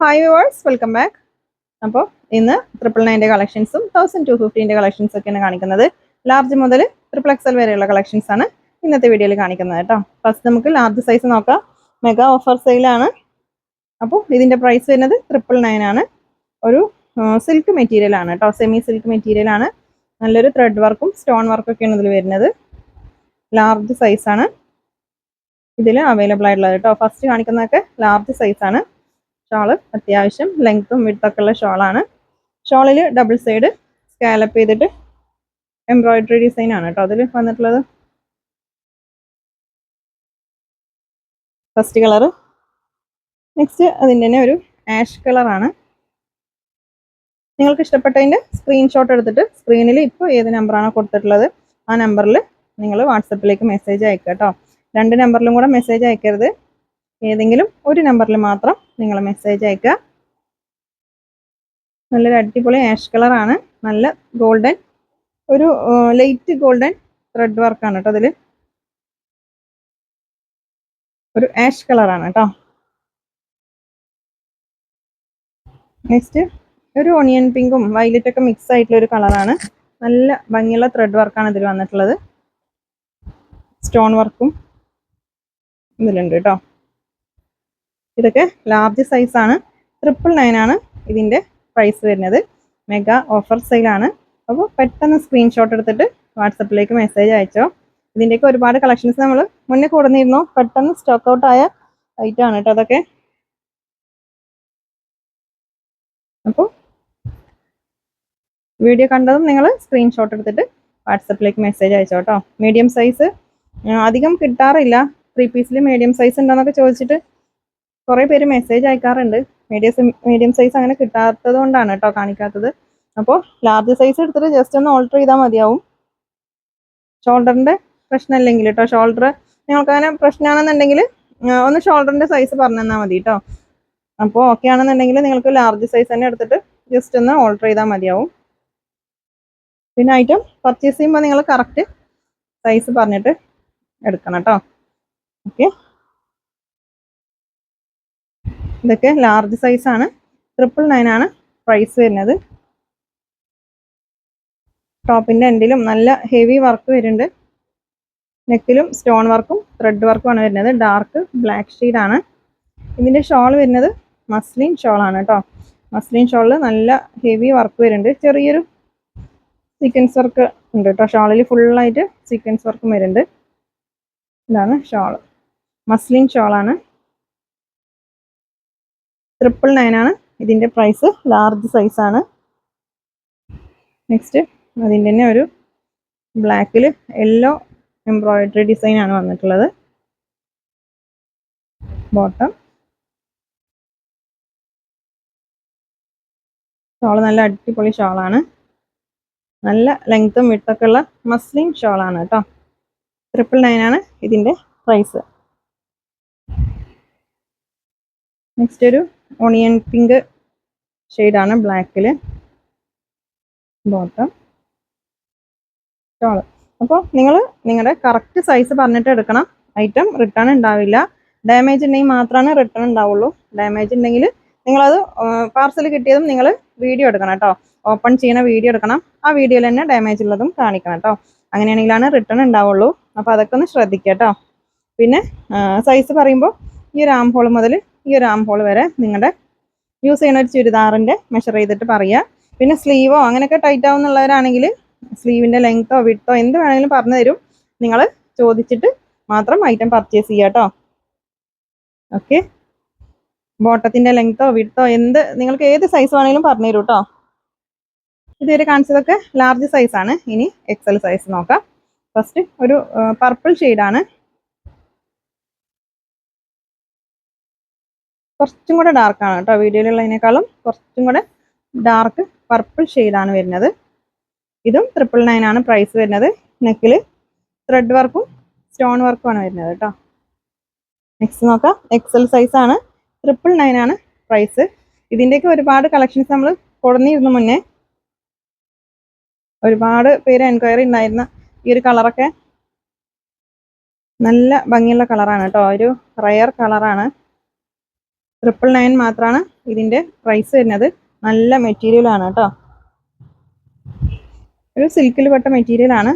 Hi viewers welcome back അപ്പോൾ ഇന്ന് triple നയന്റെ കളക്ഷൻസും തൗസൻഡ് ടു ഫിഫ്റ്റീന്റെ കളക്ഷൻസ് ഒക്കെയാണ് കാണിക്കുന്നത്. ലാർജ് മുതൽ ട്രിപ്പിൾ എക്സൽ വരെയുള്ള കളക്ഷൻസ് ആണ് ഇന്നത്തെ വീഡിയോയിൽ കാണിക്കുന്നത് കേട്ടോ. ഫസ്റ്റ് നമുക്ക് ലാർജ് സൈസ് നോക്കാം. മെഗാ ഓഫർ സെയിലാണ് അപ്പോൾ ഇതിന്റെ പ്രൈസ് വരുന്നത് ട്രിപ്പിൾ നയൻ ആണ്. ഒരു സിൽക്ക് മെറ്റീരിയൽ ആണ് കേട്ടോ. സെമി സിൽക്ക് മെറ്റീരിയൽ ആണ്. നല്ലൊരു ത്രെഡ് വർക്കും സ്റ്റോൺ വർക്കും ഒക്കെയാണ് ഇതിൽ വരുന്നത്. ലാർജ് സൈസ് ആണ്. ഇതിൽ അവൈലബിൾ ആയിട്ടുള്ളത് കേട്ടോ. ഫസ്റ്റ് കാണിക്കുന്നതൊക്കെ ലാർജ് സൈസ് ആണ്. ഷാൾ. അത്യാവശ്യം ലെങ്ത്തും വിടുത്തൊക്കെ ഉള്ള ഷോളാണ്. ഷോളിൽ ഡബിൾ സൈഡ് സ്കാലപ്പ് ചെയ്തിട്ട് എംബ്രോയിഡറി ഡിസൈൻ ആണ് കേട്ടോ അതിൽ വന്നിട്ടുള്ളത്. ഫസ്റ്റ് കളറ് നെക്സ്റ്റ് അതിന്റെ തന്നെ ഒരു ആഷ് കളറാണ് നിങ്ങൾക്ക് ഇഷ്ടപ്പെട്ടതിന്റെ സ്ക്രീൻഷോട്ട് എടുത്തിട്ട് സ്ക്രീനിൽ ഇപ്പോൾ ഏത് നമ്പറാണോ കൊടുത്തിട്ടുള്ളത് ആ നമ്പറിൽ നിങ്ങൾ വാട്സപ്പിലേക്ക് മെസ്സേജ് അയക്കുക കേട്ടോ രണ്ട് നമ്പറിലും കൂടെ മെസ്സേജ് അയക്കരുത്. ഏതെങ്കിലും ഒരു നമ്പറിൽ മാത്രം നിങ്ങൾ മെസ്സേജ് അയക്കുക. നല്ലൊരു അടിപൊളി ആഷ് കളറാണ് നല്ല ഗോൾഡൻ ഒരു ലൈറ്റ് ഗോൾഡൻ ത്രെഡ് വർക്കാണ് കേട്ടോ അതിൽ ഒരു ആഷ് കളറാണ് കേട്ടോ നെക്സ്റ്റ് ഒരു ഓണിയൻ പിങ്കും വയലറ്റ് ഒക്കെ മിക്സ് ആയിട്ടുള്ള ഒരു കളറാണ് നല്ല ഭംഗിയുള്ള ത്രെഡ് വർക്കാണ് ഇതിൽ വന്നിട്ടുള്ളത്. സ്റ്റോൺ വർക്കും ഇതിലുണ്ട് കേട്ടോ ഇതൊക്കെ ലാർജ് സൈസാണ് ട്രിപ്പിൾ നയൻ ആണ് ഇതിന്റെ പ്രൈസ് വരുന്നത്. മെഗാ ഓഫർ സെയിലാണ് അപ്പോൾ പെട്ടെന്ന് സ്ക്രീൻഷോട്ട് എടുത്തിട്ട് വാട്സപ്പിലേക്ക് മെസ്സേജ് അയച്ചോ. ഇതിന്റെയൊക്കെ ഒരുപാട് കളക്ഷൻസ് നമ്മൾ മുന്നേ കൂടുന്നിരുന്നു പെട്ടെന്ന് സ്റ്റോക്ക് ഔട്ട് ആയ ഐറ്റം ആണ് കേട്ടോ അതൊക്കെ. അപ്പോൾ വീഡിയോ കണ്ടതും നിങ്ങൾ സ്ക്രീൻഷോട്ട് എടുത്തിട്ട് വാട്സപ്പിലേക്ക് മെസ്സേജ് അയച്ചോ കേട്ടോ മീഡിയം സൈസ് അധികം കിട്ടാറില്ല. ത്രീ പീസിൽ മീഡിയം സൈസ് ഉണ്ടോന്നൊക്കെ ചോദിച്ചിട്ട് കുറേ പേര് മെസ്സേജ് അയക്കാറുണ്ട്. മീഡിയം മീഡിയം സൈസ് അങ്ങനെ കിട്ടാത്തത് കൊണ്ടാണ് കേട്ടോ കാണിക്കാത്തത്. അപ്പോൾ ലാർജ് സൈസ് എടുത്തിട്ട് ജസ്റ്റ് ഒന്ന് ഓൾട്ടർ ചെയ്താൽ മതിയാവും. ഷോൾഡറിന്റെ പ്രശ്നമില്ലെങ്കിൽ കേട്ടോ ഷോൾഡർ നിങ്ങൾക്ക് അങ്ങനെ പ്രശ്നമാണെന്നുണ്ടെങ്കിൽ ഒന്ന് ഷോൾഡറിന്റെ സൈസ് പറഞ്ഞു തന്നാൽ മതി കേട്ടോ അപ്പോൾ ഓക്കെ ആണെന്നുണ്ടെങ്കിൽ നിങ്ങൾക്ക് ലാർജ് സൈസ് തന്നെ എടുത്തിട്ട് ജസ്റ്റ് ഒന്ന് ഓൾട്ടർ ചെയ്താൽ മതിയാവും. പിന്നെ ഐറ്റം പർച്ചേസ് ചെയ്യുമ്പോൾ നിങ്ങൾ കറക്റ്റ് സൈസ് പറഞ്ഞിട്ട് എടുക്കണം കേട്ടോ ഓക്കെ ഇതൊക്കെ ലാർജ് സൈസ് ആണ്. ട്രിപ്പിൾ നയൻ ആണ് പ്രൈസ് വരുന്നത്. ടോപ്പിന്റെ എൻഡിലും നല്ല ഹെവി വർക്ക് വരുന്നുണ്ട്. നെക്കിലും സ്റ്റോൺ വർക്കും ത്രെഡ് വർക്കും ആണ് വരുന്നത്. ഡാർക്ക് ബ്ലാക്ക് ആണ്. ഇതിന്റെ ഷോൾ വരുന്നത് മസ്ലിൻ ഷോളാണ് കേട്ടോ മസ്ലിൻ ഷോളിൽ നല്ല ഹെവി വർക്ക് വരുന്നുണ്ട്. ചെറിയൊരു സീക്വൻസ് വർക്ക് ഉണ്ട് കേട്ടോ ഷോളിൽ ഫുള്ളായിട്ട് സീക്വൻസ് വർക്കും വരുന്നുണ്ട്. ഇതാണ് ഷോൾ മസ്ലിൻ ഷോളാണ് ട്രിപ്പിൾ ആണ്. ഇതിന്റെ പ്രൈസ് ലാർജ് സൈസാണ് നെക്സ്റ്റ് അതിന്റെ തന്നെ ഒരു ബ്ലാക്കിൽ യെല്ലോ എംബ്രോയിഡറി ഡിസൈൻ ആണ് വന്നിട്ടുള്ളത്. ബോട്ടം ഷോൾ നല്ല അടിപൊളി ഷോളാണ് നല്ല ലെങ്ത്തും വിട്ടൊക്കെ ഉള്ള മസ്ലിൻ ഷോളാണ് കേട്ടോ. ട്രിപ്പിൾ ആണ് ഇതിന്റെ പ്രൈസ് നെക്സ്റ്റ് ഒരു ഓണിയൻ പിങ്ക് ഷെയ്ഡാണ് ബ്ലാക്കിൽ ബോട്ടം ഷോൾ അപ്പോൾ നിങ്ങൾ നിങ്ങളുടെ കറക്റ്റ് സൈസ് പറഞ്ഞിട്ട് എടുക്കണം. ഐറ്റം റിട്ടേൺ ഉണ്ടാവില്ല. ഡാമേജ് ഉണ്ടെങ്കിൽ മാത്രമാണ് റിട്ടേൺ ഉണ്ടാവുള്ളൂ. ഡാമേജ് ഉണ്ടെങ്കിൽ നിങ്ങളത് പാർസൽ കിട്ടിയതും നിങ്ങൾ വീഡിയോ എടുക്കണം കേട്ടോ. ഓപ്പൺ ചെയ്യുന്ന വീഡിയോ എടുക്കണം. ആ വീഡിയോയിൽ തന്നെ ഡാമേജ് ഉള്ളതും കാണിക്കണം കേട്ടോ. അങ്ങനെയാണെങ്കിലാണ് റിട്ടേൺ ഉണ്ടാവുള്ളൂ. അപ്പോൾ അതൊക്കെ ഒന്ന് ശ്രദ്ധിക്കുക കേട്ടോ. പിന്നെ സൈസ് പറയുമ്പോൾ ഈ ഒരു ആം ഹോൾ മുതൽ ഈ ഒരു ആം ഹോൾ വരെ നിങ്ങളുടെ യൂസ് ചെയ്യുന്ന ഒരു ചുരിദാറിന്റെ മെഷർ ചെയ്തിട്ട് പറയുക പിന്നെ സ്ലീവോ അങ്ങനെയൊക്കെ ടൈറ്റ് ആവുന്നുള്ളവരാണെങ്കിൽ സ്ലീവിന്റെ ലെങ്ത്തോ വിട്ടോ എന്ത് വേണമെങ്കിലും പറഞ്ഞു തരും. നിങ്ങൾ ചോദിച്ചിട്ട് മാത്രം ഐറ്റം പർച്ചേസ് ചെയ്യുക കേട്ടോ ഓക്കെ ബോട്ടത്തിന്റെ ലെങ്ത്തോ വിട്ടോ എന്ത് നിങ്ങൾക്ക് ഏത് സൈസ് വേണമെങ്കിലും പറഞ്ഞു തരും കേട്ടോ ഇതുവരെ കാണിച്ചതൊക്കെ ലാർജ് സൈസാണ് ഇനി എക്സൽ സൈസ് നോക്കാം. ഫസ്റ്റ് ഒരു പർപ്പിൾ ഷെയ്ഡാണ് കുറച്ചും കൂടെ ഡാർക്കാണ് കേട്ടോ. വീഡിയോയിലുള്ളതിനേക്കാളും കുറച്ചും കൂടെ ഡാർക്ക് പർപ്പിൾ ഷെയ്ഡാണ് വരുന്നത്. ഇതും ട്രിപ്പിൾ നയൻ ആണ് പ്രൈസ് വരുന്നത്. നെക്കിൽ ത്രെഡ് വർക്കും സ്റ്റോൺ വർക്കും ആണ് വരുന്നത് കേട്ടോ. നെക്സ്റ്റ് നോക്കാം. എക്സൽ സൈസ് ആണ്. ട്രിപ്പിൾ നയൻ ആണ് പ്രൈസ് ഇതിന്റെയൊക്കെ ഒരുപാട് കളക്ഷൻസ് നമ്മൾ കൊടുന്നിരുന്നു മുന്നേ. ഒരുപാട് പേര് എൻക്വയറി ഉണ്ടായിരുന്ന ഈ ഒരു കളറൊക്കെ നല്ല ഭംഗിയുള്ള കളറാണ് കേട്ടോ. ഒരു റയർ കളറാണ് ട്രിപ്പിൾ നയൻ മാത്രമാണ് ഇതിന്റെ പ്രൈസ് വരുന്നത്. നല്ല മെറ്റീരിയൽ ആണ് കേട്ടോ ഒരു സിൽക്കിൽ പെട്ട മെറ്റീരിയൽ ആണ്.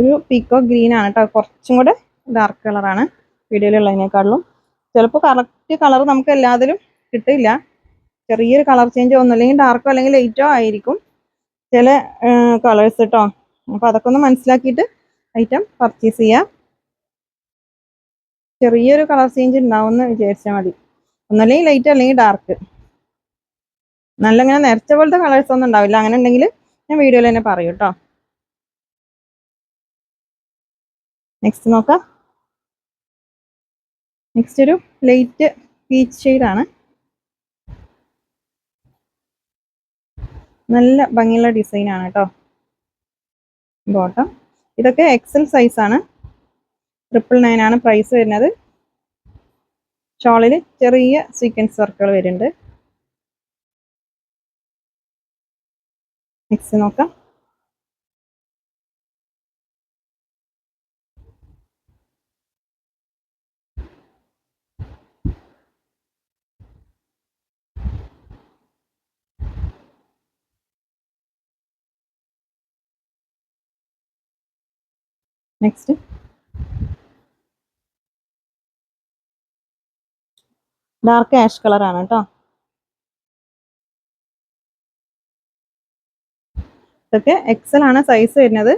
ഒരു പീക്കോ ഗ്രീൻ ആണ് കേട്ടോ കുറച്ചും കൂടെ ഡാർക്ക് കളറാണ് വീഡിയോയിലുള്ളതിനേക്കാളും. ചിലപ്പോൾ കറക്റ്റ് കളർ നമുക്ക് എല്ലാത്തിലും കിട്ടില്ല. ചെറിയൊരു കളർ ചേഞ്ച് ഒന്നുമില്ലെങ്കിൽ ഡാർക്കോ അല്ലെങ്കിൽ ലൈറ്റോ ആയിരിക്കും. ചില കളേഴ്സ് കേട്ടോ അപ്പോൾ അതൊക്കെ ഒന്ന് മനസ്സിലാക്കിയിട്ട് ഐറ്റം പർച്ചേസ് ചെയ്യാം. ചെറിയൊരു കളർ ചേഞ്ച് ഉണ്ടാവും എന്ന് വിചാരിച്ചാൽ മതി. ഒന്നല്ലെങ്കിൽ ലൈറ്റ് അല്ലെങ്കിൽ ഡാർക്ക് നല്ല ഇങ്ങനെ നേരത്തെ പോലത്തെ കളേഴ്സ് ഒന്നും ഉണ്ടാവില്ല. അങ്ങനെ ഉണ്ടെങ്കിൽ ഞാൻ വീഡിയോയിൽ തന്നെ പറയൂ കേട്ടോ നെക്സ്റ്റ് നോക്കാം. നെക്സ്റ്റ് ഒരു ലൈറ്റ് പീച്ച് ആണ്. നല്ല ഭംഗിയുള്ള ഡിസൈനാണ് കേട്ടോ ബോട്ടം ഇതൊക്കെ എക്സൽ സൈസ് ആണ്. ട്രിപ്പിൾ നയൻ ആണ് പ്രൈസ് വരുന്നത്. ഷോളിൽ ചെറിയ സീക്വൻസ് വർക്കുകൾ വരുന്നുണ്ട്. നെക്സ്റ്റ് നോക്കാം. നെക്സ്റ്റ് ഡാർക്ക് ആഷ് കളർ ആണ് കേട്ടോ. ഇതൊക്കെ എക്സൽ ആണ് സൈസ് വരുന്നത്.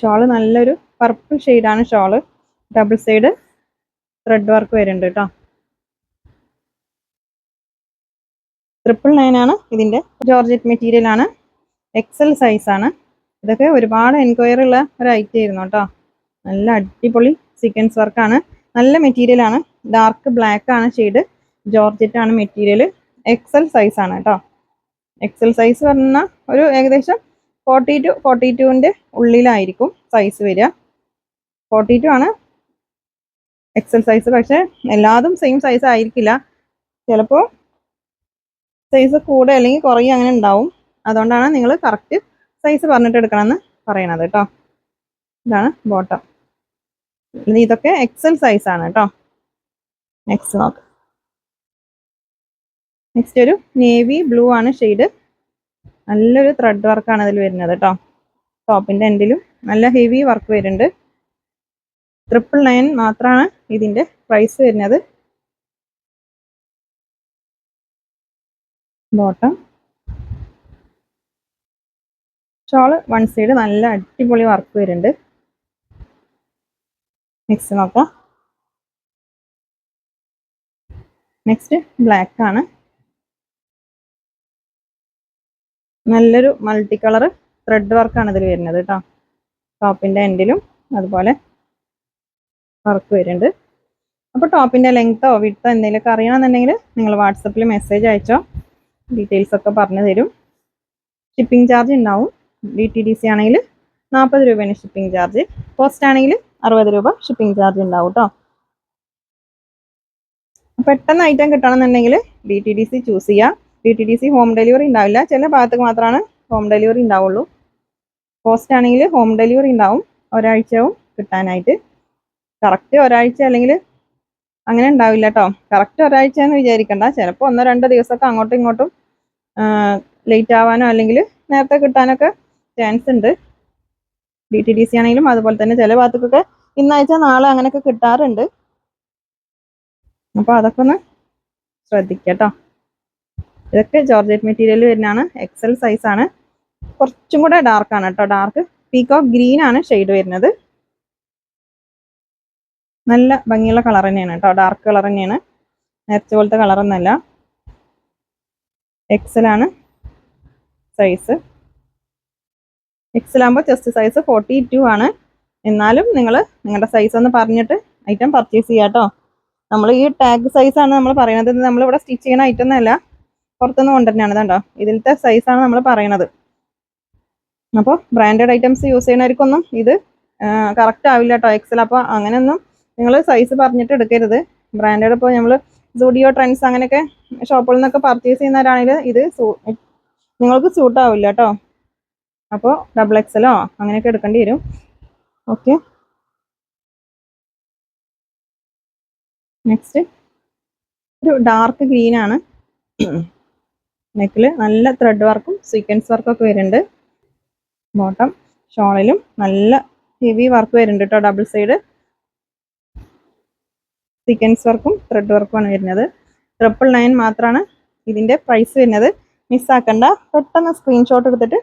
ഷോൾ നല്ലൊരു പർപ്പിൾ ആണ് shawl double side thread work വരുന്നുണ്ട് കേട്ടോ. ട്രിപ്പിൾ നയൻ ആണ് ഇതിന്റെ ജോർജറ്റ് മെറ്റീരിയൽ ആണ്. എക്സൽ സൈസ് ആണ്. ഇതൊക്കെ ഒരുപാട് എൻക്വയറി ഉള്ള ഒരു ഐറ്റം ആയിരുന്നു കേട്ടോ. നല്ല അടിപൊളി സീക്വൻസ് വർക്കാണ് നല്ല മെറ്റീരിയൽ ആണ്. ഡാർക്ക് ബ്ലാക്ക് ആണ് ഷെയ്ഡ് ജോർജറ്റ് ആണ് മെറ്റീരിയൽ എക്സൽ സൈസ് ആണ് കേട്ടോ. എക്സൽ സൈസ് പറഞ്ഞാൽ ഒരു ഏകദേശം ഫോർട്ടി ടു ഫോർട്ടി ടുവിന്റെ ഉള്ളിലായിരിക്കും സൈസ് വരിക. ഫോർട്ടി ടു ആണ് എക്സൽ സൈസ് പക്ഷേ എല്ലാതും സെയിം സൈസ് ആയിരിക്കില്ല. ചിലപ്പോൾ സൈസ് കൂടെ അല്ലെങ്കിൽ കുറയും അങ്ങനെ ഉണ്ടാവും. അതുകൊണ്ടാണ് നിങ്ങൾ കറക്റ്റ് സൈസ് പറഞ്ഞിട്ട് എടുക്കണമെന്ന് പറയണത് കേട്ടോ ഇതാണ് ബോട്ടം ഇതൊക്കെ എക്സൽ സൈസ് ആണ് കേട്ടോ നെക്സ്റ്റ് നോക്ക്. നെക്സ്റ്റ് ഒരു നേവി ബ്ലൂ ആണ് ഷെയ്ഡ് നല്ലൊരു ത്രെഡ് വർക്കാണ് ഇതിൽ വരുന്നത് കേട്ടോ ടോപ്പിന്റെ എൻഡിലും നല്ല ഹെവി വർക്ക് വരുന്നുണ്ട്. ട്രിപ്പിൾ നയൻ മാത്രമാണ് ഇതിന്റെ പ്രൈസ് വരുന്നത്. ബോട്ടം ഷോൾ വൺ സൈഡ് നല്ല അടിപൊളി വർക്ക് വരുന്നുണ്ട്. നെക്സ്റ്റ് നോക്കാം. നെക്സ്റ്റ് ബ്ലാക്ക് ആണ്. നല്ലൊരു മൾട്ടി കളർ ത്രെഡ് വർക്കാണ് ഇതിൽ വരുന്നത് കേട്ടോ ടോപ്പിന്റെ എൻഡിലും അതുപോലെ വർക്ക് വരുന്നുണ്ട്. അപ്പോൾ ടോപ്പിന്റെ ലെങ്ത്തോ വിട്ടോ എന്തെങ്കിലുമൊക്കെ അറിയണമെന്നുണ്ടെങ്കിൽ നിങ്ങൾ വാട്സപ്പിൽ മെസ്സേജ് അയച്ചോ. ഡീറ്റെയിൽസ് ഒക്കെ പറഞ്ഞു തരും. ഷിപ്പിംഗ് ചാർജ് ഉണ്ടാവും. ഡി ടി ഡി സി ആണെങ്കിൽ നാൽപ്പത് രൂപയാണ് ഷിപ്പിംഗ് ചാർജ് പോസ്റ്റ് ആണെങ്കിൽ അറുപത് രൂപ ഷിപ്പിംഗ് ചാർജ് ഉണ്ടാവും കേട്ടോ പെട്ടെന്ന് ഐറ്റം കിട്ടണമെന്നുണ്ടെങ്കിൽ D T D C choose ചെയ്യുക D T D C home delivery ഉണ്ടാവില്ല ചില ഭാഗത്തേക്ക് മാത്രമാണ് ഹോം ഡെലിവറി ഉണ്ടാവുള്ളൂ പോസ്റ്റ് ആണെങ്കിൽ ഹോം ഡെലിവറി ഉണ്ടാവും ഒരാഴ്ചയും കിട്ടാനായിട്ട്. കറക്റ്റ് ഒരാഴ്ച അല്ലെങ്കിൽ അങ്ങനെ ഉണ്ടാവില്ല കേട്ടോ കറക്റ്റ് ഒരാഴ്ച എന്ന് വിചാരിക്കണ്ട. ചിലപ്പോൾ ഒന്നോ രണ്ടോ ദിവസമൊക്കെ അങ്ങോട്ടും ഇങ്ങോട്ടും ലേറ്റ് ആവാനോ അല്ലെങ്കിൽ നേരത്തെ കിട്ടാനൊക്കെ ചാൻസ് ഉണ്ട്. ഡി ടി ഡി സി ആണെങ്കിലും അതുപോലെ തന്നെ ചില ഭാഗത്തൊക്കെ ഇന്നാഴ്ച നാളെ അങ്ങനെയൊക്കെ കിട്ടാറുണ്ട്. അപ്പോൾ അതൊക്കെ ഒന്ന് ശ്രദ്ധിക്കുക ഇതൊക്കെ ജോർജറ്റ് മെറ്റീരിയൽ വരുന്നതാണ്. എക്സൽ സൈസ് ആണ്. കുറച്ചും കൂടെ ഡാർക്ക് ആണ് കേട്ടോ ഡാർക്ക് പീക്കോ ഗ്രീൻ ആണ് ഷെയ്ഡ് വരുന്നത്. നല്ല ഭംഗിയുള്ള കളർ തന്നെയാണ് കേട്ടോ ഡാർക്ക് കളർ തന്നെയാണ്. നേരത്തെ പോലത്തെ കളറൊന്നല്ല എക്സൽ ആണ് സൈസ് എക്സൽ ആകുമ്പോൾ ചെസ്റ്റ് സൈസ് ഫോർട്ടി ടു ആണ്. എന്നാലും നിങ്ങൾ നിങ്ങളുടെ സൈസ് ഒന്ന് പറഞ്ഞിട്ട് ഐറ്റം പർച്ചേസ് ചെയ്യാം കേട്ടോ നമ്മൾ ഈ ടാഗ് സൈസാണ് നമ്മൾ പറയുന്നത് നമ്മളിവിടെ സ്റ്റിച്ച് ചെയ്യുന്ന ഐറ്റം എന്നല്ല പുറത്തുനിന്ന് കൊണ്ടുതന്നെയാണ് കണ്ടോ? ഇതിലത്തെ സൈസാണ് നമ്മൾ പറയണത്. അപ്പോൾ ബ്രാൻഡഡ് ഐറ്റംസ് യൂസ് ചെയ്യുന്നവർക്കൊന്നും ഇത് കറക്റ്റ് ആവില്ല കേട്ടോ എക്സൽ അപ്പോൾ അങ്ങനെയൊന്നും നിങ്ങൾ സൈസ് പറഞ്ഞിട്ട് എടുക്കരുത്. ബ്രാൻഡഡ് ഇപ്പോൾ നമ്മൾ സുഡിയോ ട്രെൻഡ്സ് അങ്ങനെയൊക്കെ ഷോപ്പുകളിൽ നിന്നൊക്കെ പർച്ചേസ് ചെയ്യുന്നവരാണെങ്കിൽ ഇത് നിങ്ങൾക്ക് സൂട്ടാവില്ല കേട്ടോ അപ്പോൾ ഡബിൾ എക്സലോ അങ്ങനെയൊക്കെ എടുക്കേണ്ടി വരും. ഓക്കെ നെക്സ്റ്റ് ഒരു ഡാർക്ക് ഗ്രീൻ ആണ്. നെക്കിൽ നല്ല ത്രെഡ് വർക്കും സീക്വൻസ് വർക്കും ഒക്കെ വരുന്നുണ്ട്. ബോട്ടം ഷോളിലും നല്ല ഹെവി വർക്ക് വരുന്നുണ്ട് കേട്ടോ ഡബിൾ സൈഡ് സീക്വൻസ് വർക്കും ത്രെഡ് വർക്കുമാണ് വരുന്നത്. ട്രിപ്പിൾ നയൻ മാത്രമാണ് ഇതിന്റെ പ്രൈസ് വരുന്നത്. മിസ്സാക്കണ്ട പെട്ടെന്ന് സ്ക്രീൻഷോട്ട് എടുത്തിട്ട്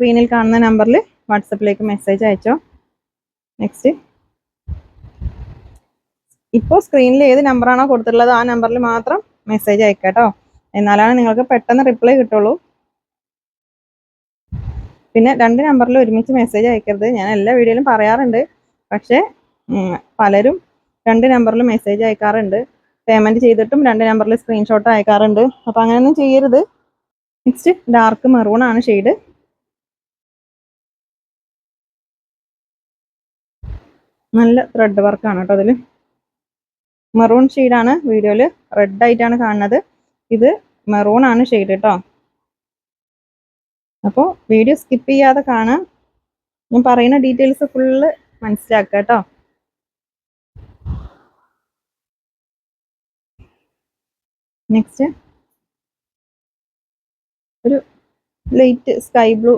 സ്ക്രീനിൽ കാണുന്ന നമ്പറിൽ വാട്സപ്പിലേക്ക് മെസ്സേജ് അയച്ചോ? നെക്സ്റ്റ് ഇപ്പോൾ സ്ക്രീനിൽ ഏത് നമ്പറാണോ കൊടുത്തിട്ടുള്ളത് ആ നമ്പറിൽ മാത്രം മെസ്സേജ് അയക്കാം കേട്ടോ എന്നാലാണ് നിങ്ങൾക്ക് പെട്ടെന്ന് റിപ്ലൈ കിട്ടുള്ളൂ. പിന്നെ രണ്ട് നമ്പറിൽ ഒരുമിച്ച് മെസ്സേജ് അയക്കരുത്. ഞാൻ എല്ലാ വീഡിയോയിലും പറയാറുണ്ട്. പക്ഷേ പലരും രണ്ട് നമ്പറിൽ മെസ്സേജ് അയക്കാറുണ്ട്. പേയ്മെന്റ് ചെയ്തിട്ടും രണ്ട് നമ്പറിൽ സ്ക്രീൻഷോട്ട് അയക്കാറുണ്ട്. അപ്പോൾ അങ്ങനെയൊന്നും ചെയ്യരുത്. നെക്സ്റ്റ് ഡാർക്ക് മെറൂൺ ആണ് ഷെയ്ഡ് നല്ല ത്രെഡ് വർക്കാണ് കേട്ടോ അതിൽ മെറൂൺ ഷെയ്ഡാണ് വീഡിയോയിൽ റെഡ് ആയിട്ടാണ് കാണുന്നത്. ഇത് മെറൂൺ ആണ് ഷെയ്ഡ് കേട്ടോ. അപ്പോൾ വീഡിയോ സ്കിപ്പ് ചെയ്യാതെ കാണാം. ഞാൻ പറയുന്ന ഡീറ്റെയിൽസ് ഫുള്ള് മനസ്സിലാക്കുക കേട്ടോ. നെക്സ്റ്റ് ഒരു ലൈറ്റ് സ്കൈ ബ്ലൂ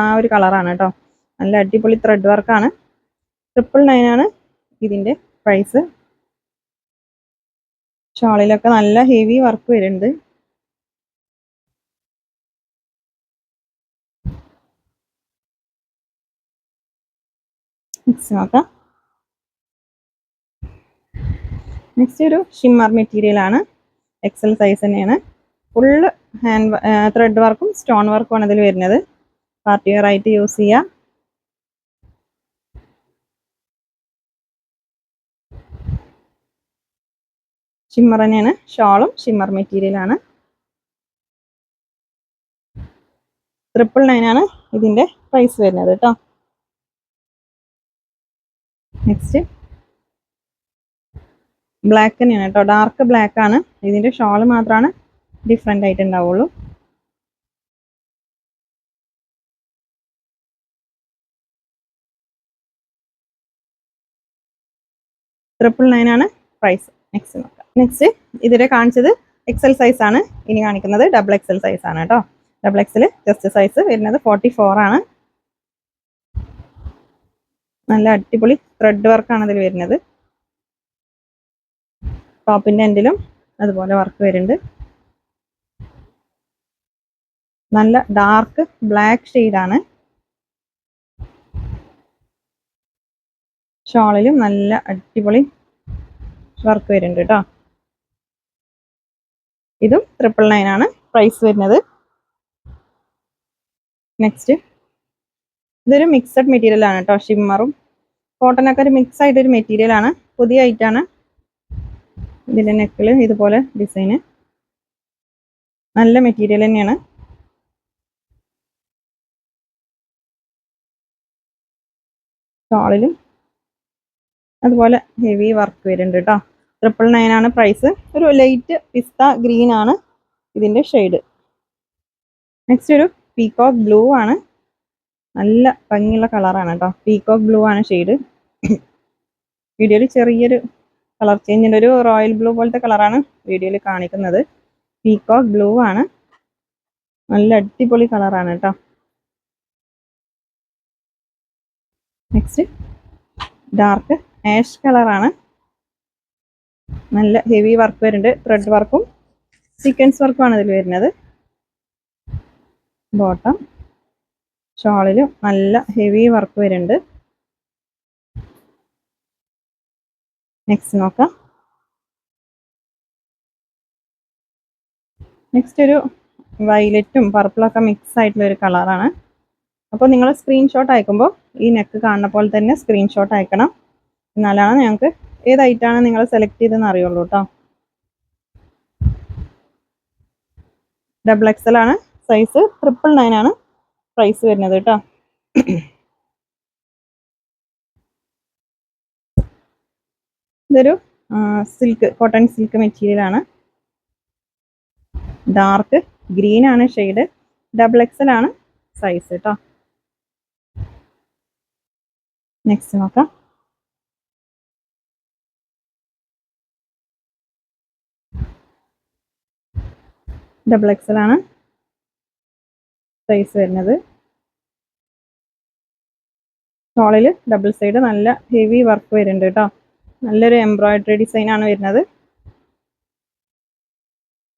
ആ ഒരു കളറാണ് കേട്ടോ. നല്ല അടിപൊളി ത്രെഡ് വർക്കാണ് ട്രിപ്പിൾ ആണ് ഇതിന്റെ പ്രൈസ് ഷോളിലൊക്കെ നല്ല ഹെവി വർക്ക് വരുന്നുണ്ട്. നെക്സ്റ്റ് നോക്കാം. നെക്സ്റ്റ് ഒരു ഷിമ്മർ മെറ്റീരിയൽ ആണ്. എക്സൽ സൈസ് തന്നെയാണ്. ഫുള്ള് ഹാൻഡ് ത്രെഡ് വർക്കും സ്റ്റോൺ വർക്കും ആണ് ഇതിൽ വരുന്നത്. പാർട്ടി വെയർ ആയിട്ട് യൂസ് ചെയ്യാം. ഷിമ്മർ തന്നെയാണ്. ഷോളും ഷിമ്മർ മെറ്റീരിയൽ ആണ്. ട്രിപ്പിൾ നയൻ ആണ് ഇതിന്റെ പ്രൈസ് വരുന്നത് കേട്ടോ. നെക്സ്റ്റ് ബ്ലാക്ക് തന്നെയാണ് കേട്ടോ. ഡാർക്ക് ബ്ലാക്ക് ആണ്. ഇതിന്റെ ഷോൾ മാത്രമാണ് ഡിഫറെന്റ് ആയിട്ട് ഉണ്ടാവുള്ളൂ. ട്രിപ്പിൾ നയൻ ആണ് പ്രൈസ് നെക്സ്റ്റ് നോക്കാം. നെക്സ്റ്റ് ഇതിലെ കാണിച്ചത് എക്സൽ സൈസ് ആണ്. ഇനി കാണിക്കുന്നത് ഡബിൾ എക്സൽ സൈസ് ആണ് കേട്ടോ. ഡബിൾ എക്സിൽ ജസ്റ്റ് സൈസ് വരുന്നത് ഫോർട്ടി ഫോർ ആണ്. നല്ല അടിപൊളി ത്രെഡ് വർക്കാണ് ഇതിൽ വരുന്നത്. ടോപ്പിന്റെ എൻഡിലും അതുപോലെ വർക്ക് വരുന്നുണ്ട്. നല്ല ഡാർക്ക് ബ്ലാക്ക് ആണ്. ഷോളിലും നല്ല അടിപൊളി വർക്ക് വരുന്നുണ്ട് കേട്ടോ ഇതും ട്രിപ്പിൾ നയൻ ആണ്. പ്രൈസ് വരുന്നത്. നെക്സ്റ്റ് ഇതൊരു മിക്സഡ് മെറ്റീരിയൽ ആണ് കേട്ടോ ഷിമ്മറും കോട്ടനൊക്കെ ഒരു മിക്സ് ആയിട്ടൊരു മെറ്റീരിയൽ ആണ്. പുതിയ ഐറ്റാണ് ഇതിന്റെ നെക്കിൽ ഇതുപോലെ ഡിസൈന് നല്ല മെറ്റീരിയൽ തന്നെയാണ്. ഷോളിലും അതുപോലെ ഹെവി വർക്ക് വരുന്നുണ്ട് കേട്ടോ ട്രിപ്പിൾ നയൻ ആണ് പ്രൈസ് ഒരു ലൈറ്റ് പിസ്ത ഗ്രീൻ ആണ് ഇതിന്റെ ഷെയ്ഡ് നെക്സ്റ്റ് ഒരു പീകോക്ക് ബ്ലൂ ആണ്. നല്ല ഭംഗിയുള്ള കളറാണ് കേട്ടോ പീകോക്ക് ബ്ലൂ ആണ് ഷെയ്ഡ് വീഡിയോയിൽ ചെറിയൊരു കളർ ചേഞ്ചിന്റെ ഒരു റോയൽ ബ്ലൂ പോലത്തെ കളറാണ് വീഡിയോയിൽ കാണിക്കുന്നത്. പീകോക്ക് ബ്ലൂ ആണ്. നല്ല അടിപൊളി കളറാണ് കേട്ടോ നെക്സ്റ്റ് ഡാർക്ക് ആഷ് കളറാണ് നല്ല ഹെവി വർക്ക് വരുന്നുണ്ട്. ത്രെഡ് വർക്കും സീക്വൻസ് വർക്കും ആണ് ഇതിൽ വരുന്നത്. ബോട്ടം ഷോളിലും നല്ല ഹെവി വർക്ക് വരുന്നുണ്ട്. നെക്സ്റ്റ് നോക്കാം. നെക്സ്റ്റ് ഒരു വയലറ്റും പർപ്പിളൊക്കെ മിക്സ് ആയിട്ടുള്ള ഒരു കളറാണ് അപ്പോൾ നിങ്ങൾ സ്ക്രീൻഷോട്ട് അയക്കുമ്പോൾ ഈ നെക്ക് കാണുന്ന പോലെ തന്നെ സ്ക്രീൻഷോട്ട് അയക്കണം. എന്നാലാണ് ഞങ്ങൾക്ക് ഏത് ഐറ്റാണ് നിങ്ങൾ സെലക്ട് ചെയ്തെന്ന് അറിയുള്ളൂ കേട്ടോ ഡബിൾ എക്സൽ ആണ് സൈസ് ട്രിപ്പിൾ നയൻ ആണ് പ്രൈസ് വരുന്നത് കേട്ടോ ഇതൊരു സിൽക്ക് കോട്ടൺ സിൽക്ക് മെറ്റീരിയലാണ് ഡാർക്ക് ഗ്രീൻ ആണ് ഷെയ്ഡ് ഡബിൾ എക്സൽ ആണ് സൈസ് കേട്ടോ നെക്സ്റ്റ് നോക്കാം. ഡബിൾ എക്സൽ ആണ്. സൈസ് വരുന്നത്. ഷോളിൽ ഡബിൾ സൈഡ് നല്ല ഹെവി വർക്ക് വരുന്നുണ്ട് കേട്ടോ നല്ലൊരു എംബ്രോയിഡറി ഡിസൈൻ ആണ് വരുന്നത്.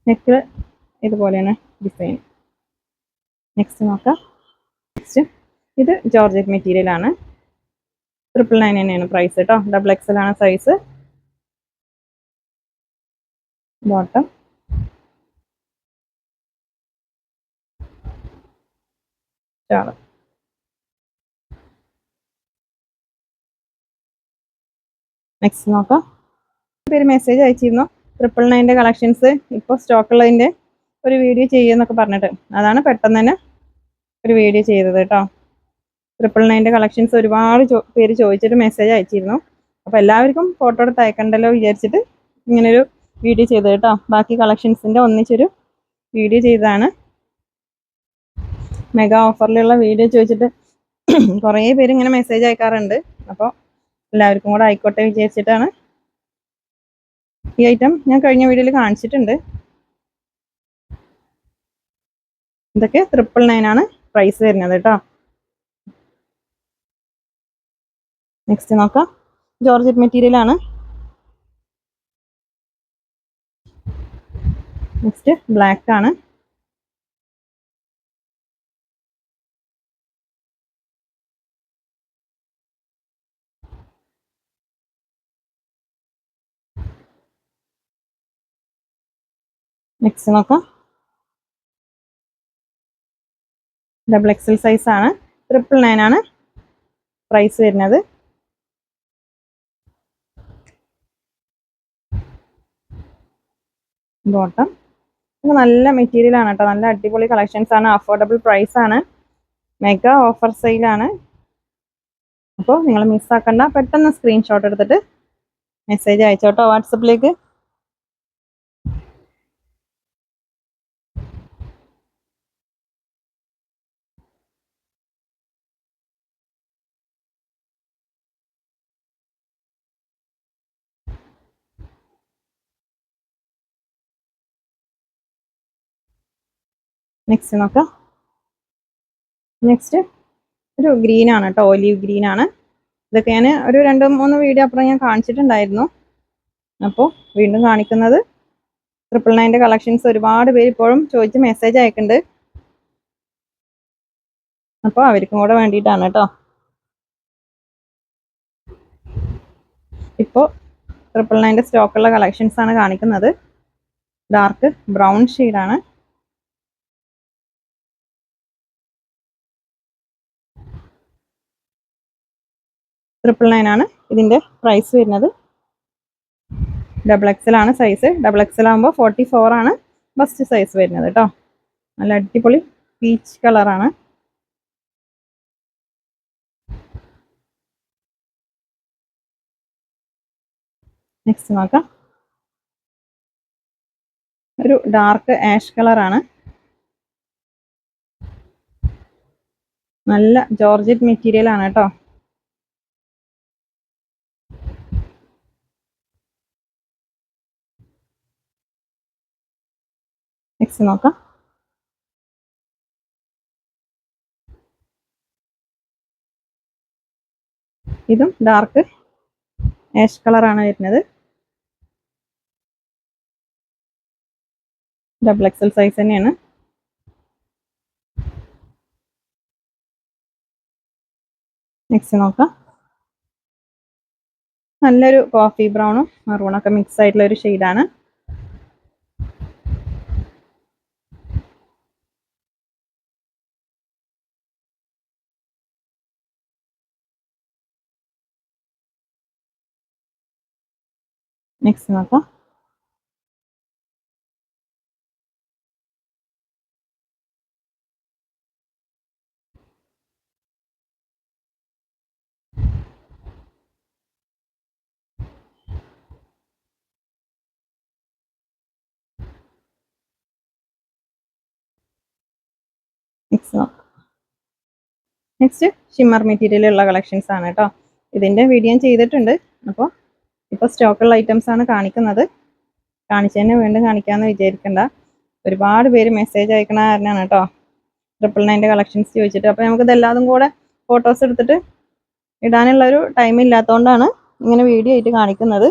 നെക്ക് ഇതുപോലെയാണ് ഡിസൈൻ നെക്സ്റ്റ് നോക്കാം. നെക്സ്റ്റ് ഇത് ജോർജറ്റ് മെറ്റീരിയൽ ആണ്. ട്രിപ്പിൾ നയൻ തന്നെയാണ് പ്രൈസ് കേട്ടോ ഡബിൾ എക്സൽ ആണ് സൈസ് ബോട്ടം ഷാൾ നെക്സ്റ്റ് നോക്കാം. പേര് മെസ്സേജ് അയച്ചിരുന്നു. ട്രിപ്പിൾ നയന്റെ കളക്ഷൻസ് ഇപ്പോൾ സ്റ്റോക്ക് ഉള്ളതിന്റെ ഒരു വീഡിയോ ചെയ്യുമെന്നൊക്കെ പറഞ്ഞിട്ട്. അതാണ് പെട്ടെന്ന് തന്നെ ഒരു വീഡിയോ ചെയ്തത് കേട്ടോ. ട്രിപ്പിൾ നയന്റെ കളക്ഷൻസ് ഒരുപാട് പേര് ചോദിച്ചിട്ട് മെസ്സേജ് അയച്ചിരുന്നു. അപ്പോൾ എല്ലാവർക്കും ഫോട്ടോ എടുത്ത് അയക്കണ്ടല്ലോ വിചാരിച്ചിട്ട് ഇങ്ങനൊരു വീഡിയോ ചെയ്തത് കേട്ടോ. ബാക്കി കളക്ഷൻസിന്റെ ഒന്നിച്ചൊരു വീഡിയോ ചെയ്തതാണ്. മെഗാ ഓഫറിലുള്ള വീഡിയോ ചോദിച്ചിട്ട് കുറേ പേര് ഇങ്ങനെ മെസ്സേജ് അയക്കാറുണ്ട്. അപ്പോൾ എല്ലാവർക്കും കൂടെ ആയിക്കോട്ടെ വിചാരിച്ചിട്ടാണ് ഈ ഐറ്റം ഞാൻ കഴിഞ്ഞ വീഡിയോയിൽ കാണിച്ചിട്ടുണ്ട്. ഇതൊക്കെ ട്രിപ്പിൾ നയൻ ആണ് പ്രൈസ് വരുന്നത് കേട്ടോ. നെക്സ്റ്റ് നോക്കാം. ജോർജറ്റ് മെറ്റീരിയൽ ആണ്. നെക്സ്റ്റ് ബ്ലാക്ക് ആണ്. നെക്സ്റ്റ് നോക്കാം. ഡബിൾ എക്സൽ സൈസ് ആണ്. ട്രിപ്പിൾ നയൻ ആണ്. പ്രൈസ് വരുന്നത്. ബോട്ടം നല്ല മെറ്റീരിയൽ ആണ് കേട്ടോ. നല്ല അടിപൊളി കളക്ഷൻസ് ആണ്. അഫോർഡബിൾ പ്രൈസ് ആണ്. മെഗാ ഓഫർ സെയിലാണ് അപ്പോൾ നിങ്ങൾ മിസ്സാക്കണ്ട പെട്ടെന്ന് സ്ക്രീൻഷോട്ട് എടുത്തിട്ട് മെസ്സേജ് അയച്ചോട്ടോ. വാട്സപ്പിലേക്ക് നെക്സ്റ്റ് നോക്കാം. നെക്സ്റ്റ് ഒരു ഗ്രീൻ ആണ് കേട്ടോ ഒലീവ് ഗ്രീൻ ആണ്. ഇതൊക്കെ ഞാൻ ഒരു രണ്ടോ മൂന്ന് വീഡിയോ അപ്പുറം ഞാൻ കാണിച്ചിട്ടുണ്ടായിരുന്നു. അപ്പോൾ വീണ്ടും കാണിക്കുന്നത് ട്രിപ്പിൾ നയന്റെ കളക്ഷൻസ് ഒരുപാട് പേര് ഇപ്പോഴും ചോദിച്ച് മെസ്സേജ് അയക്കുന്നുണ്ട്. അപ്പോൾ അവർക്കും കൂടെ വേണ്ടിയിട്ടാണ് കേട്ടോ ഇപ്പോൾ ട്രിപ്പിൾ നയന്റെ സ്റ്റോക്കുള്ള കളക്ഷൻസ് ആണ് കാണിക്കുന്നത്. ഡാർക്ക് ബ്രൗൺ ഷെയ്ഡാണ് ട്രിപ്പിൾ നയൻ ആണ് ഇതിന്റെ പ്രൈസ് വരുന്നത്. ഡബിൾ എക്സൽ ആണ് സൈസ് ഡബിൾ എക്സൽ ആകുമ്പോൾ ഫോർട്ടി ഫോർ ആണ് ബസ്റ്റ് സൈസ് വരുന്നത് കേട്ടോ നല്ല അടിപൊളി പീച്ച് കളറാണ് നെക്സ്റ്റ് നോക്കാം. ഒരു ഡാർക്ക് ആഷ് കളറാണ് നല്ല ജോർജറ്റ് മെറ്റീരിയൽ ആണ് കേട്ടോ നെക്സ്റ്റ് നോക്കാം. ഇതും ഡാർക്ക് ആഷ് കളറാണ് വരുന്നത്. ഡബിൾ എക്സൽ സൈസ് തന്നെയാണ്. നെക്സ്റ്റ് നോക്കാം. നല്ലൊരു കോഫി ബ്രൗണും മെറൂണൊക്കെ മിക്സ് ആയിട്ടുള്ള ഒരു ഷെയ്ഡാണ് next Mal. Next next shimmer മെറ്റീരിയലുള്ള collections ആണ് കേട്ടോ ഇതിന്റെ വീഡിയോ ചെയ്തിട്ടുണ്ട്. അപ്പോൾ ഇപ്പോൾ സ്റ്റോക്കുള്ള ഐറ്റംസ് ആണ് കാണിക്കുന്നത്. കാണിച്ചതിന് വീണ്ടും കാണിക്കാമെന്ന് വിചാരിക്കണ്ട. ഒരുപാട് പേര് മെസ്സേജ് അയക്കണ കാരണമാണ് കേട്ടോ ട്രിപ്പിൾ നയന്റെ കളക്ഷൻസ് ചോദിച്ചിട്ട്. അപ്പോൾ നമുക്ക് ഇതെല്ലാതും കൂടെ ഫോട്ടോസ് എടുത്തിട്ട് ഇടാനുള്ള ഒരു ടൈം ഇല്ലാത്തതുകൊണ്ടാണ് ഇങ്ങനെ വീഡിയോ ആയിട്ട് കാണിക്കുന്നത്.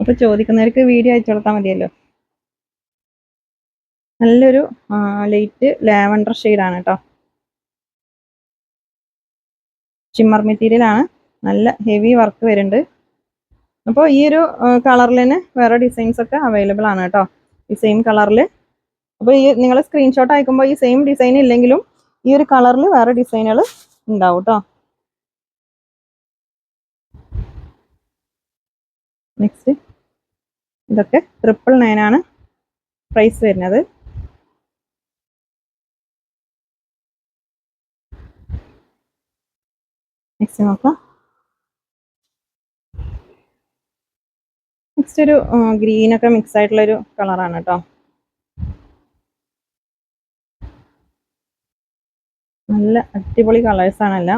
അപ്പോൾ ചോദിക്കുന്നവർക്ക് വീഡിയോ അയച്ചു കൊടുത്താൽ മതിയല്ലോ. നല്ലൊരു ലൈറ്റ് ലാവൻഡർ ഷെയ്ഡാണ് കേട്ടോ ഷിമ്മർ മെറ്റീരിയൽ ആണ്. നല്ല ഹെവി വർക്ക് വരുന്നുണ്ട്. അപ്പോൾ ഈ ഒരു കളറിൽ വേറെ ഡിസൈൻസ് ഒക്കെ അവൈലബിൾ ആണ് കേട്ടോ. ഈ സെയിം കളറിൽ അപ്പോൾ ഈ നിങ്ങൾ സ്ക്രീൻഷോട്ട് അയക്കുമ്പോൾ ഈ സെയിം ഡിസൈൻ ഇല്ലെങ്കിലും ഈ ഒരു കളറിൽ വേറെ ഡിസൈനുകൾ ഉണ്ടാവും കേട്ടോ. നെക്സ്റ്റ് ഇതൊക്കെ ട്രിപ്പിൾ നയൻ ആണ് പ്രൈസ് വരുന്നത്. നെക്സ്റ്റ് നോക്കാം. നെക്സ്റ്റ് ഒരു ഗ്രീൻ ഒക്കെ മിക്സ് ആയിട്ടുള്ളൊരു കളറാണ് കേട്ടോ നല്ല അടിപൊളി കളേഴ്സ് ആണല്ല.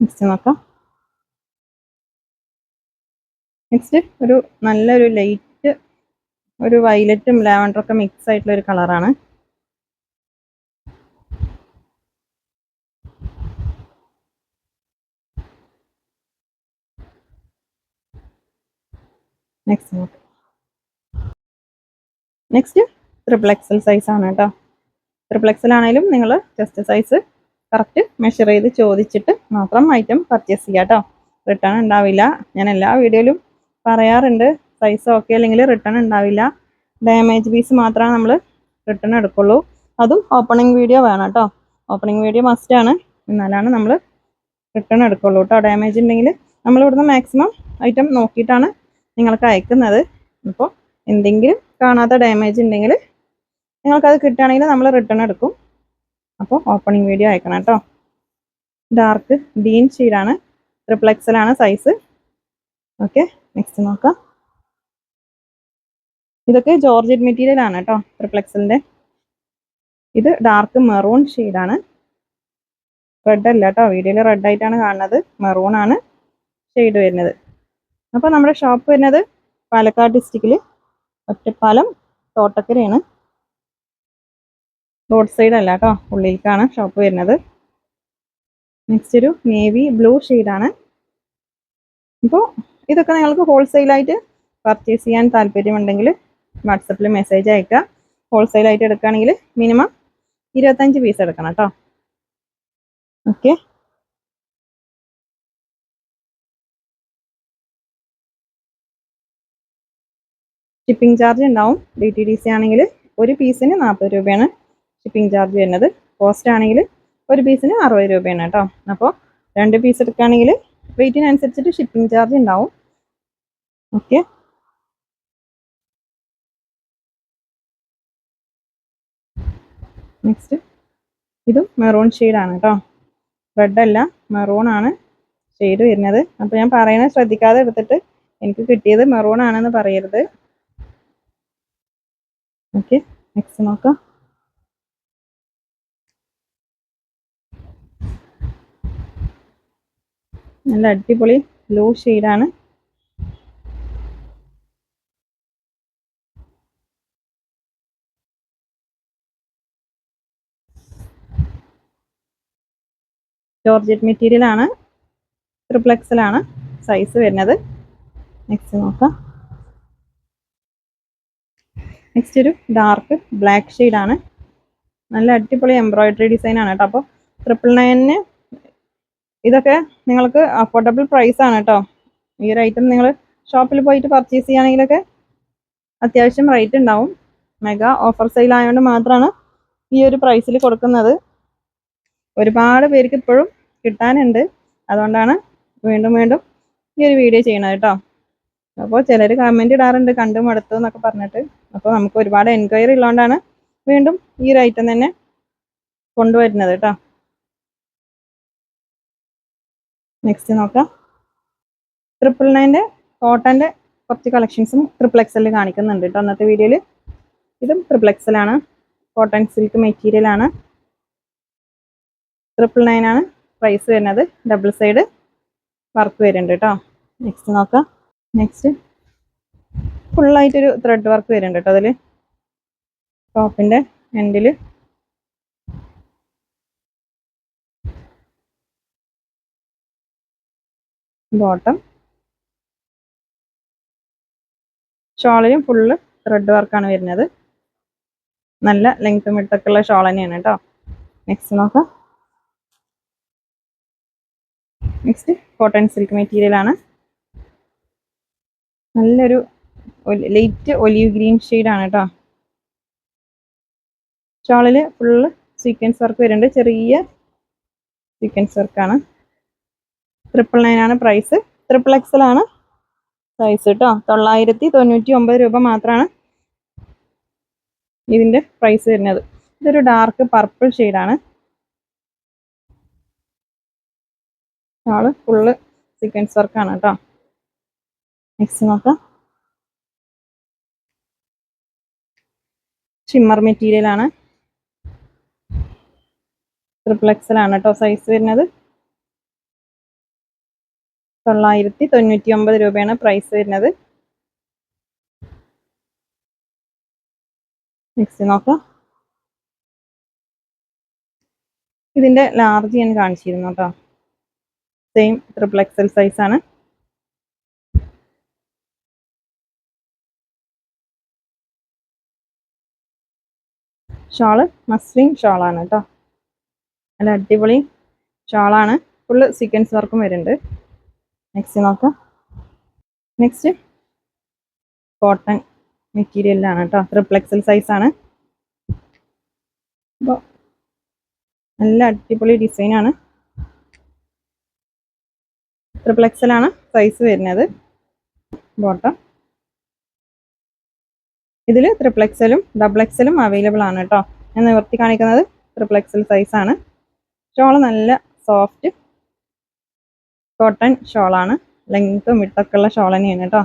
നെക്സ്റ്റ് നോക്കാം. നെക്സ്റ്റ് ഒരു നല്ലൊരു ലൈറ്റ് ഒരു വയലറ്റും ലാവൻഡറും ഒക്കെ മിക്സ് ആയിട്ടുള്ള ഒരു കളറാണ് നെക്സ്റ്റ് നോക്ക് നെക്സ്റ്റ് ട്രിപ്പിൾ എക്സൽ സൈസ് ആണ് കേട്ടോ ട്രിപ്പിൾ ആണെങ്കിലും നിങ്ങൾ ചെസ്റ്റ് സൈസ് കറക്റ്റ് മെഷർ ചെയ്ത് ചോദിച്ചിട്ട് മാത്രം ഐറ്റം പർച്ചേസ് ചെയ്യുക കേട്ടോ റിട്ടേൺ ഉണ്ടാവില്ല. ഞാൻ എല്ലാ വീഡിയോയിലും പറയാറുണ്ട്. സൈസ് ഓക്കെ അല്ലെങ്കിൽ റിട്ടേൺ ഉണ്ടാവില്ല. ഡാമേജ് പീസ് മാത്രമേ നമ്മൾ റിട്ടേൺ എടുക്കുള്ളൂ. അതും ഓപ്പണിംഗ് വീഡിയോ വേണം കേട്ടോ ഓപ്പണിംഗ് വീഡിയോ മസ്റ്റ് ആണ്. എന്നാലാണ് നമ്മൾ റിട്ടേൺ എടുക്കുള്ളൂ കേട്ടോ ഡാമേജ് ഉണ്ടെങ്കിൽ നമ്മളിവിടുന്ന് മാക്സിമം ഐറ്റം നോക്കിയിട്ടാണ് നിങ്ങൾക്ക് അയക്കുന്നത്. അപ്പോൾ എന്തെങ്കിലും കാണാത്ത ഡാമേജ് ഉണ്ടെങ്കിൽ നിങ്ങൾക്കത് കിട്ടുകയാണെങ്കിൽ നമ്മൾ റിട്ടേൺ എടുക്കും. അപ്പോൾ ഓപ്പണിംഗ് വീഡിയോ അയക്കണം കേട്ടോ. ഡാർക്ക് ഡീൻ ഷീഡാണ് ട്രിപ്പിൾ സൈസ് ഓക്കെ നെക്സ്റ്റ് നോക്കാം. ഇതൊക്കെ ജോർജറ്റ് മെറ്റീരിയൽ ആണ് കേട്ടോ ട്രിപ്പിൾ ഇത് ഡാർക്ക് മെറൂൺ ഷെയ്ഡാണ് റെഡ് അല്ല കേട്ടോ വീഡിയോയിൽ റെഡ് ആയിട്ടാണ് കാണുന്നത്. മെറൂൺ ആണ് ഷെയ്ഡ് വരുന്നത്. അപ്പോൾ നമ്മുടെ ഷോപ്പ് വരുന്നത് പാലക്കാട് ഡിസ്ട്രിക്റ്റിൽ ഒറ്റപ്പാലം തോട്ടക്കരയാണ്. റോഡ് സൈഡ് അല്ല കേട്ടോ ഉള്ളിലേക്കാണ് ഷോപ്പ് വരുന്നത്. നെക്സ്റ്റ് ഒരു നേവി ബ്ലൂ ഷെയ്ഡാണ് അപ്പോൾ ഇതൊക്കെ നിങ്ങൾക്ക് ഹോൾസെയിലായിട്ട് പർച്ചേസ് ചെയ്യാൻ താല്പര്യമുണ്ടെങ്കിൽ വാട്സപ്പിൽ മെസ്സേജ് അയക്കുക ഹോൾസെയിലായിട്ട് എടുക്കുകയാണെങ്കിൽ മിനിമം ഇരുപത്തഞ്ച് പീസ് എടുക്കണം കേട്ടോ ഓക്കെ ഷിപ്പിംഗ് ചാർജ് ഉണ്ടാവും. ഡി ടി ഡി സി ആണെങ്കിൽ ഒരു പീസിന് നാൽപ്പത് രൂപയാണ് ഷിപ്പിംഗ് ചാർജ് വരുന്നത്. കോസ്റ്റ് ആണെങ്കിൽ ഒരു പീസിന് അറുപത് രൂപയാണ് കേട്ടോ. അപ്പോൾ രണ്ട് പീസ് എടുക്കുകയാണെങ്കിൽ വെയിറ്റിനനുസരിച്ചിട്ട് ഷിപ്പിംഗ് ചാർജ് ഉണ്ടാവും. ഓക്കെ നെക്സ്റ്റ് ഇതും മെറൂൺ ഷെയ്ഡാണ് കേട്ടോ. റെഡ് അല്ല മെറൂൺ ആണ് ഷെയ്ഡ് വരുന്നത്. അപ്പോൾ ഞാൻ പറയുന്നത് ശ്രദ്ധിക്കാതെ എടുത്തിട്ട് എനിക്ക് കിട്ടിയത് മെറൂൺ ആണെന്ന് പറയരുത്. ഓക്കെ നെക്സ്റ്റ് നോക്കാം നല്ല അടിപൊളി ബ്ലൂ ഷെയ്ഡാണ് ജോർജറ്റ് മെറ്റീരിയൽ ആണ്. ട്രിപ്ലക്സിലാണ് സൈസ് വരുന്നത്. നെക്സ്റ്റ് നോക്കാം. നെക്സ്റ്റ് ഒരു ഡാർക്ക് ബ്ലാക്ക് ഷെയ്ഡാണ് നല്ല അടിപൊളി എംബ്രോയിഡറി ഡിസൈനാണ് കേട്ടോ. അപ്പോൾ ട്രിപ്പിൾ നയനിന് ഇതൊക്കെ നിങ്ങൾക്ക് അഫോർഡബിൾ പ്രൈസ് ആണ് കേട്ടോ. ഈ ഒരു ഐറ്റം നിങ്ങൾ ഷോപ്പിൽ പോയിട്ട് പർച്ചേസ് ചെയ്യുകയാണെങ്കിലൊക്കെ അത്യാവശ്യം റേറ്റ് ഉണ്ടാവും. മെഗാ ഓഫർ സെയിൽ ആയതുകൊണ്ട് മാത്രമാണ് ഈ ഒരു പ്രൈസിൽ കൊടുക്കുന്നത്. ഒരുപാട് പേർക്ക് ഇപ്പോഴും കിട്ടാനുണ്ട്. അതുകൊണ്ടാണ് വീണ്ടും വീണ്ടും ഈ ഒരു വീഡിയോ ചെയ്യണത് കേട്ടോ. അപ്പോൾ ചിലർ കമന്റ് ഇടാറുണ്ട് കണ്ടു മടുത്തു എന്നൊക്കെ പറഞ്ഞിട്ട്. അപ്പോൾ നമുക്ക് ഒരുപാട് എൻക്വയറി ഉള്ളതുകൊണ്ടാണ് വീണ്ടും ഈ ഒരു ഐറ്റം തന്നെ കൊണ്ടുവരുന്നത് കേട്ടോ. നെക്സ്റ്റ് നോക്കാം. ട്രിപ്പിൾ നയന്റെ കോട്ടന്റെ കുറച്ച് കളക്ഷൻസും ട്രിപ്പിൾ എക്സലിൽ കാണിക്കുന്നുണ്ട് കേട്ടോ അന്നത്തെ വീഡിയോയിൽ ഇതും ട്രിപ്പിൾ എക്സലാണ് കോട്ടൺ സിൽക്ക് മെറ്റീരിയലാണ് ട്രിപ്പിൾ നയൻ ആണ്. പ്രൈസ് വരുന്നത്. ഡബിൾ സൈഡ് വർക്ക് വരുന്നുണ്ട് കേട്ടോ. നെക്സ്റ്റ് നോക്കാം. നെക്സ്റ്റ് ഫുള്ളായിട്ടൊരു ത്രെഡ് വർക്ക് വരുന്നുണ്ട് കേട്ടോ അതിൽ ടോപ്പിന്റെ എൻഡിൽ ബോട്ടം ഷോളിലും ഫുള്ള് ത്രെഡ് വർക്കാണ് വരുന്നത്. നല്ല ലെങ്ത്തും ഉള്ള ഷോൾ തന്നെയാണ് കേട്ടോ. നെക്സ്റ്റ് നോക്കാം. നെക്സ്റ്റ് കോട്ടൺ സിൽക്ക് മെറ്റീരിയൽ ആണ്. നല്ലൊരു ലൈറ്റ് ഒലിവ് ഗ്രീൻ ആണ് കേട്ടോ ഷോളിൽ ഫുള്ള് സീക്വൻസ് വർക്ക് വരുന്നുണ്ട്. ചെറിയ സീക്വൻസ് വർക്കാണ് ട്രിപ്പിൾ ആണ് പ്രൈസ് ട്രിപ്പിൾ എക്സൽ ആണ് സൈസ് കേട്ടോ തൊള്ളായിരത്തി തൊണ്ണൂറ്റി ഒമ്പത് രൂപ മാത്രമാണ് ഇതിന്റെ പ്രൈസ് വരുന്നത്. ഇതൊരു ഡാർക്ക് പർപ്പിൾ ഷെയ്ഡാണ് ആൾ ഫുള്ള് സീക്വൻസ് വർക്കാണ് കേട്ടോ നെക്സ്റ്റ് നോക്കാം. ഷിമ്മർ മെറ്റീരിയൽ എക്സൽ ആണ് കേട്ടോ സൈസ് വരുന്നത്. തൊള്ളായിരത്തി തൊണ്ണൂറ്റി ഒമ്പത് രൂപയാണ് പ്രൈസ് വരുന്നത്. നെക്സ്റ്റ് നോക്കാം. ഇതിന്റെ ലാർജ് ഞാൻ കാണിച്ചിരുന്നു കേട്ടോ same triple XL shawl muslin ഷാളാണ് കേട്ടോ നല്ല അടിപൊളി ഷാളാണ്. ഫുള്ള് സീക്വൻസ് വർക്കും വരുന്നുണ്ട്. നെക്സ്റ്റ് നോക്കാം. നെക്സ്റ്റ് കോട്ടൺ മെറ്റീരിയലാണ് കേട്ടോ റിപ്ലക്സൽ സൈസാണ് അപ്പോൾ നല്ല അടിപൊളി ഡിസൈനാണ് ട്രിപ്പിൾ ആണ് സൈസ് വരുന്നത്. ബോട്ടം ഇതിൽ എക്സലും ഡബിൾ എക്സലും അവൈലബിൾ ആണ് കേട്ടോ. ഞാൻ നിവർത്തി കാണിക്കുന്നത് ട്രിപ്പിൾ എക്സൽ സൈസ് ആണ്. ഷോൾ നല്ല സോഫ്റ്റ് കോട്ടൺ ഷോളാണ് ലെങ്ത്തും വിട്ടൊക്കെ ഉള്ള ഷോൾ തന്നെയാണ് കേട്ടോ.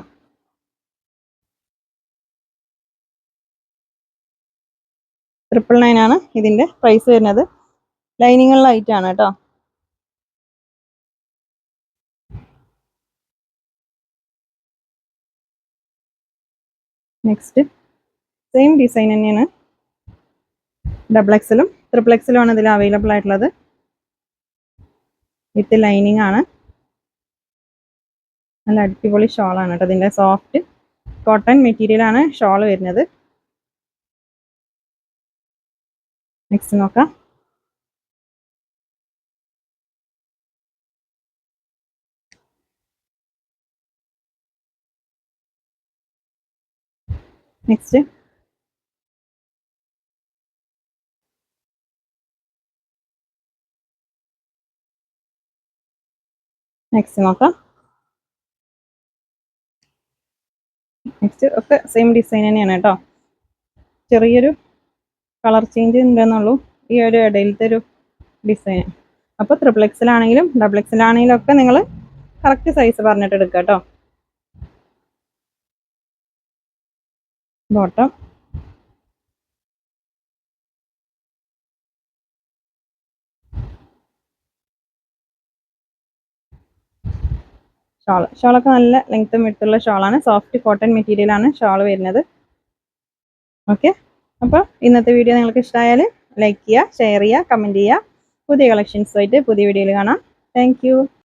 ട്രിപ്പിൾ നയൻ ആണ് ഇതിന്റെ പ്രൈസ് വരുന്നത്. ലൈനിങ്ങുള്ളായിട്ടാണ് കേട്ടോ. നെക്സ്റ്റ് സെയിം ഡിസൈൻ തന്നെയാണ്. ഡബിൾ എക്സലും ട്രിപ്പിൾ എക്സലും ആണ് ഇതിൽ അവൈലബിൾ ആയിട്ടുള്ളത്. വിത്ത് ലൈനിങ് ആണ്. നല്ല അടിപൊളി ഷോളാണ് കേട്ടോ ഇതിന്റെ. സോഫ്റ്റ് കോട്ടൺ മെറ്റീരിയൽ ആണ് ഷോൾ വരുന്നത്. നെക്സ്റ്റ് നോക്കാം. നെക്സ്റ്റ് നെക്സ്റ്റ് നോക്കാം. നെക്സ്റ്റ് ഒക്കെ സെയിം ഡിസൈൻ തന്നെയാണ് കേട്ടോ. ചെറിയൊരു കളർ ചേഞ്ച് ഉണ്ടെന്നുള്ളൂ. ഈ ഒരു ഇടയിലത്തെ ഒരു ഡിസൈൻ അപ്പോൾ ത്രിപ്പിൾ എക്സിലാണെങ്കിലും ഡബിൾ എക്സിലാണെങ്കിലും ഒക്കെ നിങ്ങൾ കറക്റ്റ് സൈസ് പറഞ്ഞിട്ട് എടുക്കുക കേട്ടോ. ബോട്ടം ഷാൾ ഷോളൊക്കെ നല്ല ലെങ്ത്തും വിട്ടുള്ള ഷോളാണ്. സോഫ്റ്റ് കോട്ടൺ മെറ്റീരിയലാണ് ഷാൾ വരുന്നത്. ഓക്കെ അപ്പോൾ ഇന്നത്തെ വീഡിയോ നിങ്ങൾക്ക് ഇഷ്ടമായാൽ ലൈക്ക് ചെയ്യുക ഷെയർ ചെയ്യുക കമന്റ് ചെയ്യുക. പുതിയ കളക്ഷൻസുമായിട്ട് പുതിയ വീഡിയോയിൽ കാണാം. താങ്ക്